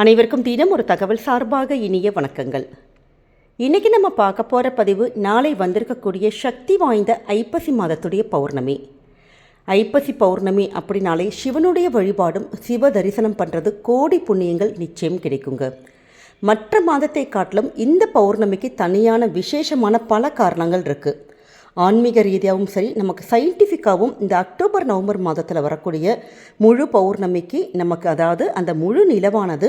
அனைவருக்கும் தினம் ஒரு தகவல் சார்பாக இனிய வணக்கங்கள். இன்றைக்கி நம்ம பார்க்க போகிற பதிவு நாளை வந்திருக்கக்கூடிய சக்தி வாய்ந்த ஐப்பசி மாதத்துடைய பௌர்ணமி. ஐப்பசி பௌர்ணமி அப்படின்னாலே சிவனுடைய வழிபாடும் சிவ தரிசனம் பண்ணுறது கோடி புண்ணியங்கள் நிச்சயம் கிடைக்குங்க. மற்ற மாதத்தை காட்டிலும் இந்த பௌர்ணமிக்கு தனியான விசேஷமான பல காரணங்கள் இருக்குது ஆன்மீக ரீதியாகவும் சரி நமக்கு சயின்டிஃபிக்காகவும் இந்த அக்டோபர் நவம்பர் மாதத்தில் வரக்கூடிய முழு பௌர்ணமிக்கு நமக்கு அதாவது அந்த முழு நிலவானது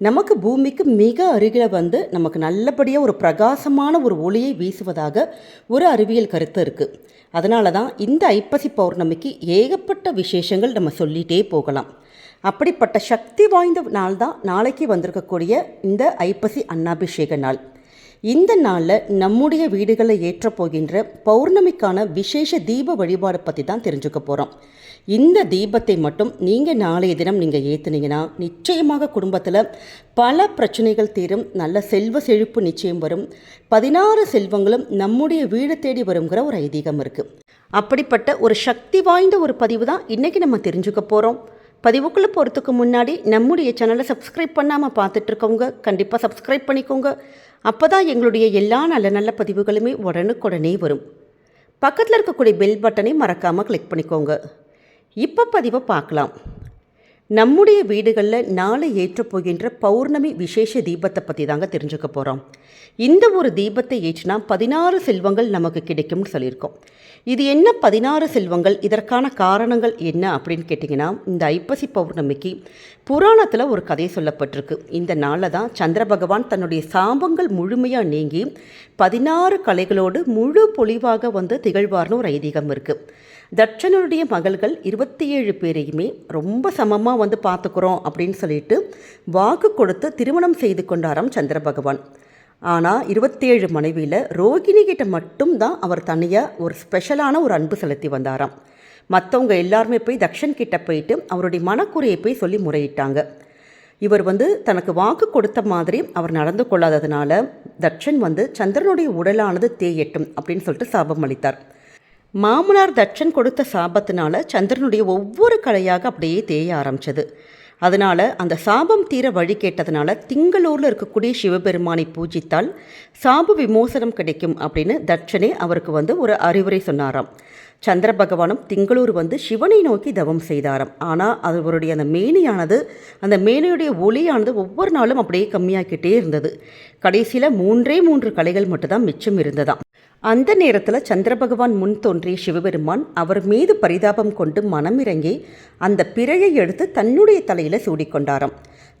நமக்கு பூமிக்கு மிக அருகில் வந்து நமக்கு நல்லபடியாக ஒரு பிரகாசமான ஒரு ஒளியை வீசுவதாக ஒரு அறிவியல் கருத்து இருக்குது அதனால தான் இந்த ஐப்பசி பௌர்ணமிக்கு ஏகப்பட்ட விசேஷங்கள் நம்ம சொல்லிகிட்டே போகலாம். அப்படிப்பட்ட சக்தி வாய்ந்த நாள் தான் நாளைக்கு வந்திருக்கக்கூடிய இந்த ஐப்பசி அன்னாபிஷேக நாள். இந்த நாளில் நம்முடைய வீடுகளை ஏற்ற போகின்ற பௌர்ணமிக்கான விசேஷ தீப வழிபாடு பற்றி தான் தெரிஞ்சுக்க போகிறோம் இந்த தீபத்தை மட்டும் நீங்கள் நாளைய தினம் நீங்கள் ஏற்றுனீங்கன்னா நிச்சயமாக குடும்பத்தில் பல பிரச்சனைகள் தீரும் நல்ல செல்வ செழிப்பு நிச்சயம் வரும் பதினாறு செல்வங்களும் நம்முடைய வீடு தேடி வருங்கிற ஒரு ஐதீகம் இருக்குது அப்படிப்பட்ட ஒரு சக்தி வாய்ந்த ஒரு பதிவு தான் இன்றைக்கி நம்ம தெரிஞ்சுக்க போகிறோம் பதிவுக்குள்ளே போகிறதுக்கு முன்னாடி நம்முடைய சேனலை சப்ஸ்கிரைப் பண்ணாமல் பார்த்துட்ருக்கவங்க கண்டிப்பாக சப்ஸ்கிரைப் பண்ணிக்கோங்க. அப்போ தான் எங்களுடைய எல்லா நல்ல நல்ல பதிவுகளுமே உடனுக்குடனே வரும். பக்கத்தில் இருக்கக்கூடிய பெல் பட்டனை மறக்காமல் கிளிக் பண்ணிக்கோங்க. இப்போ பதிவை பார்க்கலாம். நம்முடைய வீடுகளில் நாளை ஏற்றப் போகின்ற பௌர்ணமி விசேஷ தீபத்தை பற்றி தாங்க தெரிஞ்சுக்க போகிறோம் இந்த ஒரு தீபத்தை ஏற்றினா பதினாறு செல்வங்கள் நமக்கு கிடைக்கும்னு சொல்லியிருக்கோம். இது என்ன பதினாறு செல்வங்கள்? இதற்கான காரணங்கள் என்ன? அப்படின்னு கேட்டிங்கன்னா இந்த ஐப்பசி பௌர்ணமிக்கு புராணத்தில் ஒரு கதை சொல்லப்பட்டிருக்கு. இந்த நாளில் தான் சந்திர பகவான் தன்னுடைய சாபங்கள் முழுமையாக நீங்கி பதினாறு கலைகளோடு முழு பொலிவாக வந்து திகழ்வார்னு ஒரு ஐதீகம் இருக்குது தட்சனுடைய மகள்கள் இருபத்தி ஏழு பேரையுமே ரொம்ப சமமாக வந்து பார்த்துக்குறோம் அப்படின்னு சொல்லிட்டு வாக்கு கொடுத்து திருமணம் செய்து கொண்டாராம் சந்திர பகவான். ஆனால் இருபத்தேழு மனைவியில் ரோகிணி கிட்ட மட்டும்தான் அவர் தனியாக ஒரு ஸ்பெஷலான ஒரு அன்பு செலுத்தி வந்தாராம். மற்றவங்க எல்லாருமே போய் தக்ஷன் கிட்ட போயிட்டு அவருடைய மனக்குறையை போய் சொல்லி முறையிட்டாங்க. இவர் வந்து தனக்கு வாக்கு கொடுத்த மாதிரி அவர் நடந்து கொள்ளாததுனால தட்சன் வந்து சந்திரனுடைய உடலானது தேயட்டும் அப்படின்னு சொல்லிட்டு சாபம் அளித்தார். மாமனார் தட்சன் கொடுத்த சாபத்தினால சந்திரனுடைய ஒவ்வொரு கலையாக அப்படியே தேய ஆரம்பிச்சது. அதனால் அந்த சாபம் தீர வழி கேட்டதுனால திங்களூரில் இருக்கக்கூடிய சிவபெருமானை பூஜித்தால் சாப விமோசனம் கிடைக்கும் அப்படின்னு தட்சனே அவருக்கு வந்து ஒரு அறிவுரை சொன்னாராம். சந்திர பகவானும் திங்களூர் வந்து சிவனை நோக்கி தவம் செய்தாராம். ஆனால் அவருடைய அந்த மேனியானது அந்த மேனியுடைய ஒளியானது ஒவ்வொரு நாளும் அப்படியே கம்மியாக்கிட்டே இருந்தது. கடைசியில் மூன்றே மூன்று கலைகள் மட்டும்தான் மிச்சம் இருந்ததாம். அந்த நேரத்தில் சந்திர பகவான் முன் தோன்றிய சிவபெருமான் அவர் மீது பரிதாபம் கொண்டு மனமிறங்கி அந்த பிறையை எடுத்து தன்னுடைய தலையில் சூடிக்கொண்டாராம்.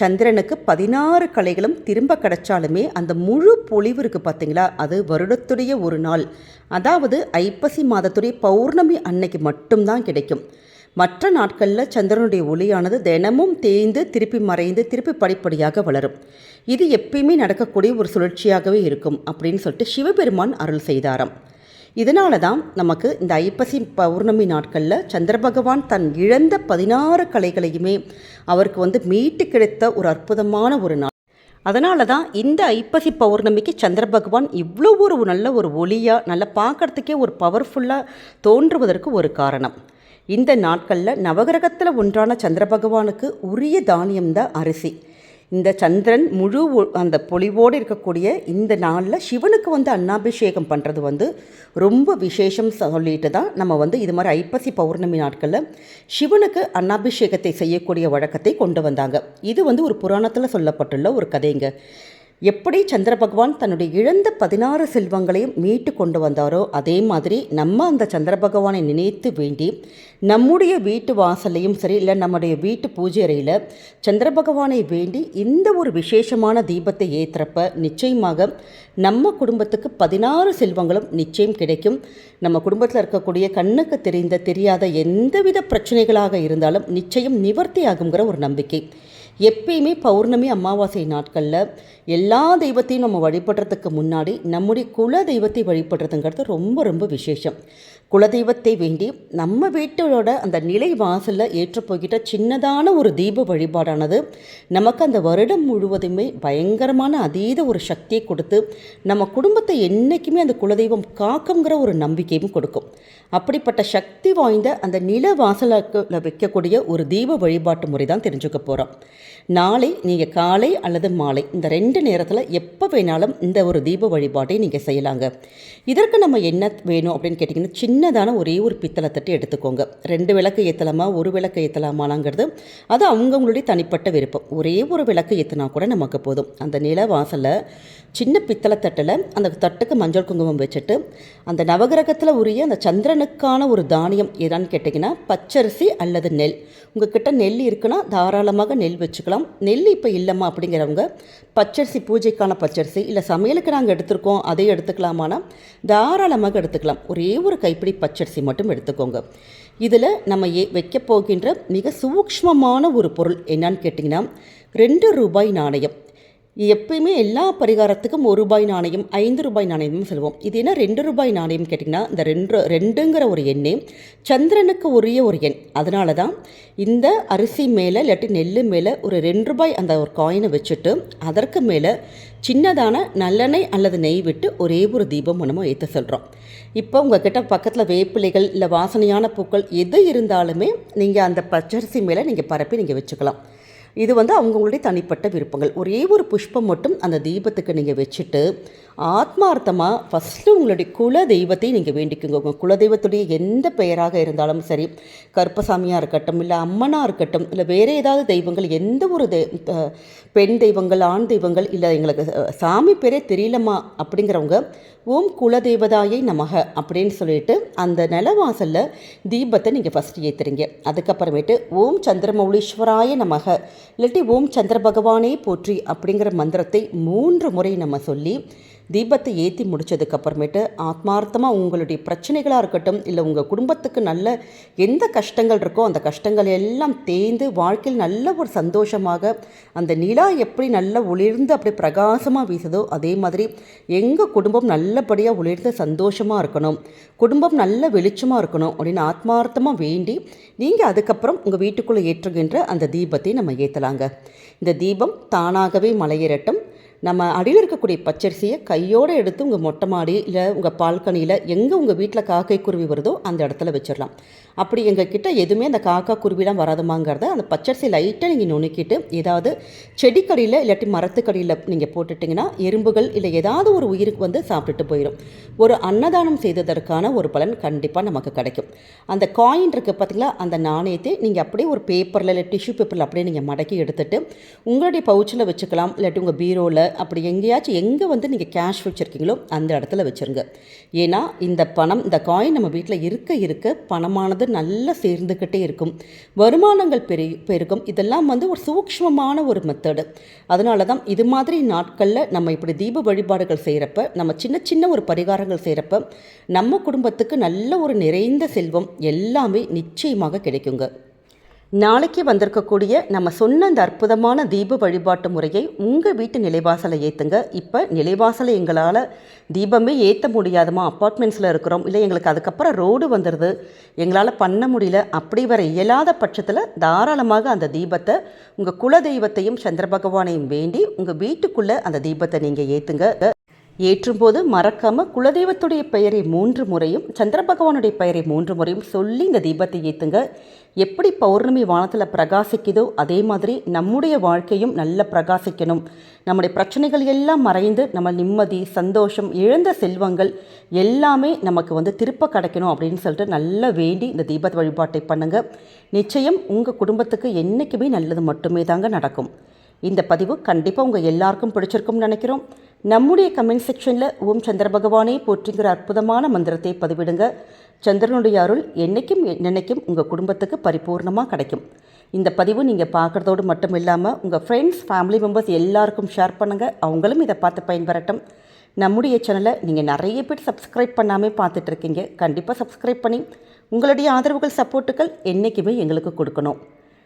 சந்திரனுக்கு பதினாறு கலைகளும் திரும்ப கிடைச்சாலுமே அந்த முழு பொழிவு இருக்குது பார்த்தீங்களா அது வருடத்துடைய ஒரு நாள். அதாவது ஐப்பசி மாதத்துடைய பௌர்ணமி அன்னைக்கு மட்டும்தான் கிடைக்கும். மற்ற நாட்களில் சந்திரனுடைய ஒளியானது தினமும் தேய்ந்து திருப்பி மறைந்து திருப்பி படிப்படியாக வளரும். இது எப்பயுமே நடக்கக்கூடிய ஒரு சுழற்சியாகவே இருக்கும் அப்படின்னு சொல்லிட்டு சிவபெருமான் அருள் செய்தாராம். இதனால தான் நமக்கு இந்த ஐப்பசி பௌர்ணமி நாட்களில் சந்திர பகவான் தன் இழந்த பதினாறு கலைகளையுமே அவருக்கு வந்து மீட்டு கிடைத்த ஒரு அற்புதமான ஒரு நாள். அதனால தான் இந்த ஐப்பசி பௌர்ணமிக்கு சந்திர பகவான் இவ்வளோ ஒரு நல்ல ஒரு ஒளியாக நல்லா பார்க்குறதுக்கே ஒரு பவர்ஃபுல்லாக தோன்றுவதற்கு ஒரு காரணம். இந்த நாட்களில் நவகிரகத்தில் ஒன்றான சந்திர பகவானுக்கு உரிய தானியம்தான் அரிசி. இந்த சந்திரன் முழு அந்த பொலிவோடு இருக்கக்கூடிய இந்த நாளில் சிவனுக்கு வந்து அன்னாபிஷேகம் பண்ணுறது வந்து ரொம்ப விசேஷம் சொல்லிட்டு தான் நம்ம வந்து இது மாதிரி ஐப்பசி பௌர்ணமி நாட்களில் சிவனுக்கு அன்னாபிஷேகத்தை செய்யக்கூடிய வழக்கத்தை கொண்டு வந்தாங்க. இது வந்து ஒரு புராணத்தில் சொல்லப்பட்டுள்ள ஒரு கதைங்க. எப்படி சந்திர பகவான் தன்னுடைய இழந்த பதினாறு செல்வங்களையும் மீட்டு கொண்டு வந்தாரோ அதே மாதிரி நம்ம அந்த சந்திர பகவானை நினைத்து வேண்டி நம்முடைய வீட்டு வாசல்லையும் சரி இல்லை நம்முடைய வீட்டு பூஜை அறையில் சந்திர பகவானை வேண்டி இந்த ஒரு விசேஷமான தீபத்தை ஏற்றுறப்ப நிச்சயமாக நம்ம குடும்பத்துக்கு பதினாறு செல்வங்களும் நிச்சயம் கிடைக்கும். நம்ம குடும்பத்தில் இருக்கக்கூடிய கண்ணுக்கு தெரிந்த தெரியாத எந்தவித பிரச்சனைகளாக இருந்தாலும் நிச்சயம் நிவர்த்தி ஆகுங்கிற ஒரு நம்பிக்கை. எப்பயுமே பௌர்ணமி அமாவாசை நாட்களில் எல்லா தெய்வத்தையும் நம்ம வழிபடுறதுக்கு முன்னாடி நம்முடைய குல தெய்வத்தை வழிபடுறதுங்கிறது ரொம்ப ரொம்ப விசேஷம். குலதெய்வத்தை வேண்டி நம்ம வீட்டோட அந்த நிலை வாசலில் ஏற்றப்போகிட்ட சின்னதான ஒரு தீப வழிபாடானது நமக்கு அந்த வருடம் முழுவதுமே பயங்கரமான அதீத ஒரு சக்தியை கொடுத்து நம்ம குடும்பத்தை என்றைக்குமே அந்த குலதெய்வம் காக்குங்கிற ஒரு நம்பிக்கையும் கொடுக்கும். அப்படிப்பட்ட சக்தி வாய்ந்த அந்த நில வாசலில் வைக்கக்கூடிய ஒரு தீப வழிபாட்டு முறை தான் தெரிஞ்சுக்க போகிறோம் நாளை நீங்கள் காலை அல்லது மாலை இந்த ரெண்டு நேரத்தில் எப்போ வேணாலும் இந்த ஒரு தீப வழிபாட்டை நீங்கள் செய்யலாங்க. இதற்கு நம்ம என்ன வேணும் அப்படின்னு கேட்டிங்கன்னா சின்னதான ஒரே ஒரு பித்தளை தட்டி எடுத்துக்கோங்க. ரெண்டு விளக்கு ஏற்றலாமா ஒரு விளக்கு ஏற்றலாமாலாங்கிறது அது அவங்கவுங்களுடைய தனிப்பட்ட விருப்பம். ஒரே ஒரு விளக்கு ஏற்றினா கூட நமக்கு போதும். அந்த நில வாசலில் சின்ன பித்தளை தட்டில் அந்த தட்டுக்கு மஞ்சள் குங்குமம் வச்சுட்டு அந்த நவகிரகத்தில் உரிய அந்த சந்திரனுக்கான ஒரு தானியம் எதான்னு கேட்டிங்கன்னா பச்சரிசி அல்லது நெல். உங்ககிட்ட நெல் இருக்குன்னா தாராளமாக நெல் வச்சு வச்சுக்கலாம். நெல் இப்போ இல்லைம்மா அப்படிங்கிறவங்க பச்சரிசி பூஜைக்கான பச்சரிசி இல்லை சமையலுக்கு நாங்கள் எடுத்திருக்கோம் அதை எடுத்துக்கலாமானா தாராளமாக எடுத்துக்கலாம். ஒரே ஒரு கைப்பிடி பச்சரிசி மட்டும் எடுத்துக்கோங்க. இதில் நம்ம ஏ வைக்க போகின்ற மிக சூக்ஷ்மமான ஒரு பொருள் என்னன்னு கேட்டிங்கன்னா ரெண்டு ரூபாய் நாணயம். எப்பயுமே எல்லா பரிகாரத்துக்கும் ஒரு ரூபாய் நாணயம் ஐந்து ரூபாய் நாணயமும் சொல்லுவோம். இது என்ன ரெண்டு ரூபாய் நாணயம் கேட்டிங்கன்னா இந்த ரெண்டு ரெண்டுங்கிற ஒரு எண்ணே சந்திரனுக்கு உரிய ஒரு எண். அதனால தான் இந்த அரிசி மேலே இல்லாட்டி நெல் மேலே ஒரு ரெண்டு ரூபாய் அந்த ஒரு காயினை வச்சுட்டு அதற்கு மேலே சின்னதான நல்லெண்ணெய் அல்லது நெய் விட்டு ஒரே ஒரு தீபம் நம்ம ஏற்ற சொல்கிறோம் இப்போ உங்ககிட்ட பக்கத்தில் வேப்பிலைகள் இல்லை வாசனையான பூக்கள் எது இருந்தாலுமே நீங்கள் அந்த பச்சரிசி மேலே நீங்கள் பரப்பி நீங்கள் வச்சுக்கலாம். இது வந்து அவங்கவுங்களுடைய தனிப்பட்ட விருப்பங்கள். ஒரே ஒரு புஷ்பம் மட்டும் அந்த தீபத்துக்கு நீங்கள் வச்சுட்டு ஆத்மார்த்தமாக ஃபஸ்ட்டு உங்களுடைய குல தெய்வத்தை நீங்கள் வேண்டிக்கோங்க. உங்கள் குலதெய்வத்துடைய எந்த பெயராக இருந்தாலும் சரி கருப்பசாமியாக இருக்கட்டும் இல்லை அம்மனாக இருக்கட்டும் இல்லை வேறு ஏதாவது தெய்வங்கள் எந்த ஒரு தெய் பெண் தெய்வங்கள் ஆண் தெய்வங்கள் இல்லை எங்களுக்கு சாமி பேரே தெரியலம்மா அப்படிங்கிறவங்க ஓம் குலதேவதாயை நமக அப்படின்னு சொல்லிட்டு அந்த நிலவாசலில் தீபத்தை நீங்கள் ஃபஸ்ட்டு ஏற்றுறீங்க அதுக்கப்புறமேட்டு ஓம் சந்திரமௌலீஸ்வராய நமக. இல்லாட்டி ஓம் சந்திர பகவானே போற்றி அப்படிங்கிற மந்திரத்தை மூன்று முறை நம்ம சொல்லி தீபத்தை ஏற்றி முடித்ததுக்கப்புறமேட்டு ஆத்மார்த்தமாக உங்களுடைய பிரச்சனைகளாக இருக்கட்டும் இல்லை உங்கள் குடும்பத்துக்கு நல்ல எந்த கஷ்டங்கள் இருக்கோ அந்த கஷ்டங்கள் எல்லாம் தேய்ந்து வாழ்க்கையில் நல்ல ஒரு சந்தோஷமாக அந்த நிலா எப்படி நல்லா ஒளிர்ந்து அப்படி பிரகாசமாக வீசுதோ அதே மாதிரி எங்கள் குடும்பம் நல்லபடியாக ஒளிர்ந்து சந்தோஷமாக இருக்கணும் குடும்பம் நல்ல வெளிச்சமாக இருக்கணும் அப்படின்னு ஆத்மார்த்தமாக வேண்டி நீங்கள் அதுக்கப்புறம் உங்கள் வீட்டுக்குள்ளே ஏற்றுகின்ற அந்த தீபத்தை நம்ம ஏற்றலாங்க இந்த தீபம் தானாகவே மலையேறட்டும் நம்ம அடியில் இருக்கக்கூடிய பச்சரிசியை கையோடு எடுத்து உங்கள் மொட்டை மாடி இல்லை உங்கள் பால்கனியில் எங்கே உங்கள் வீட்டில் காக்கை குருவி வருதோ அந்த இடத்துல வச்சிடலாம். அப்படி எங்கள் கிட்ட எதுவுமே அந்த காக்கா குருவிலாம் வராதுமாங்கிறத அந்த பச்சரிசி லைட்டாக நீங்கள் நுணுக்கிட்டு ஏதாவது செடிக்கடியில் இல்லாட்டி மரத்துக்கடியில் நீங்கள் போட்டுட்டிங்கன்னா எறும்புகள் இல்லை ஏதாவது ஒரு உயிருக்கு வந்து சாப்பிட்டுட்டு போயிடும் ஒரு அன்னதானம் செய்ததற்கான ஒரு பலன் கண்டிப்பாக நமக்கு கிடைக்கும். அந்த காயின் இருக்குது பார்த்திங்களா அந்த நாணயத்தை நீங்கள் அப்படியே ஒரு பேப்பரில் இல்லை டிஷ்யூ பேப்பரில் அப்படியே நீங்கள் மடக்கி எடுத்துகிட்டு உங்களுடைய பவுச்சில் வச்சுக்கலாம். இல்லாட்டி உங்கள் பீரோவில் அப்படி எங்கேயாச்சும் எங்கே வந்து நீங்கள் கேஷ் வச்சுருக்கீங்களோ அந்த இடத்துல வச்சுருங்க. ஏன்னா இந்த பணம் இந்த காயின் நம்ம வீட்டில் இருக்க இருக்க பணமானது நல்லா சேர்ந்துக்கிட்டே இருக்கும். வருமானங்கள் பெரு பெருகும். இதெல்லாம் வந்து ஒரு சூக்ஷ்மமான ஒரு மெத்தடு அதனால தான் இது மாதிரி நாட்களில் நம்ம இப்படி தீப வழிபாடுகள் செய்கிறப்ப நம்ம சின்ன சின்ன ஒரு பரிகாரங்கள் செய்கிறப்ப நம்ம குடும்பத்துக்கு நல்ல ஒரு நிறைந்த செல்வம் எல்லாமே நிச்சயமாக கிடைக்குங்க. நாளைக்கு வந்திருக்கக்கூடிய நம்ம சொன்ன அந்த அற்புதமான தீப வழிபாட்டு முறையை உங்கள் வீட்டு நிலைவாசலை ஏற்றுங்க இப்போ நிலைவாசலை எங்களால் தீபமே ஏற்ற முடியாதமா? அப்பார்ட்மெண்ட்ஸில் இருக்கிறோம். இல்லை எங்களுக்கு அதுக்கப்புறம் ரோடு வந்துடுது எங்களால் பண்ண முடியல. அப்படி வர இயலாத பட்சத்தில் தாராளமாக அந்த தீபத்தை உங்கள் குல தெய்வத்தையும் சந்திர பகவானையும் வேண்டி உங்கள் வீட்டுக்குள்ளே அந்த தீபத்தை நீங்கள் ஏற்றுங்க ஏற்றும்போது மறக்காமல் குலதெய்வத்துடைய பெயரை மூன்று முறையும் சந்திர பகவானுடைய பெயரை மூன்று முறையும் சொல்லி இந்த தீபத்தை ஏற்றுங்க எப்படி பௌர்ணமி வானத்தில் பிரகாசிக்குதோ அதே மாதிரி நம்முடைய வாழ்க்கையும் நல்ல பிரகாசிக்கணும். நம்முடைய பிரச்சனைகள் எல்லாம் மறைந்து நம்ம நிம்மதி சந்தோஷம் இழந்த செல்வங்கள் எல்லாமே நமக்கு வந்து திருப்ப கிடைக்கணும் அப்படின்னு சொல்லிட்டு நல்லா வேண்டி இந்த தீப வழிபாட்டை பண்ணுங்கள் நிச்சயம் உங்கள் குடும்பத்துக்கு என்றைக்குமே நல்லது மட்டுமே தாங்க நடக்கும். இந்த பதிவு கண்டிப்பாக உங்கள் எல்லாருக்கும் பிடிச்சிருக்கும்னு நினைக்கிறோம். நம்முடைய கமெண்ட் செக்ஷனில் ஓம் சந்திர பகவானே போற்றுங்கிற அற்புதமான மந்திரத்தை பதிவிடுங்க. சந்திரனுடைய அருள் என்றைக்கும் நினைக்கும் உங்கள் குடும்பத்துக்கு பரிபூர்ணமாக கிடைக்கும். இந்த பதிவு நீங்கள் பார்க்குறதோடு மட்டும் இல்லாமல் உங்கள் ஃப்ரெண்ட்ஸ் ஃபேமிலி மெம்பர்ஸ் எல்லாருக்கும் ஷேர் பண்ணுங்கள் அவங்களும் இதை பார்த்து பயன்பெறட்டும். நம்முடைய சேனலை நீங்கள் நிறைய பேர் சப்ஸ்கிரைப் பண்ணாமல் பார்த்துட்ருக்கீங்க கண்டிப்பாக சப்ஸ்கிரைப் பண்ணி உங்களுடைய ஆதரவுகள் சப்போர்ட்டுகள் என்றைக்குமே எங்களுக்கு கொடுக்கணும்.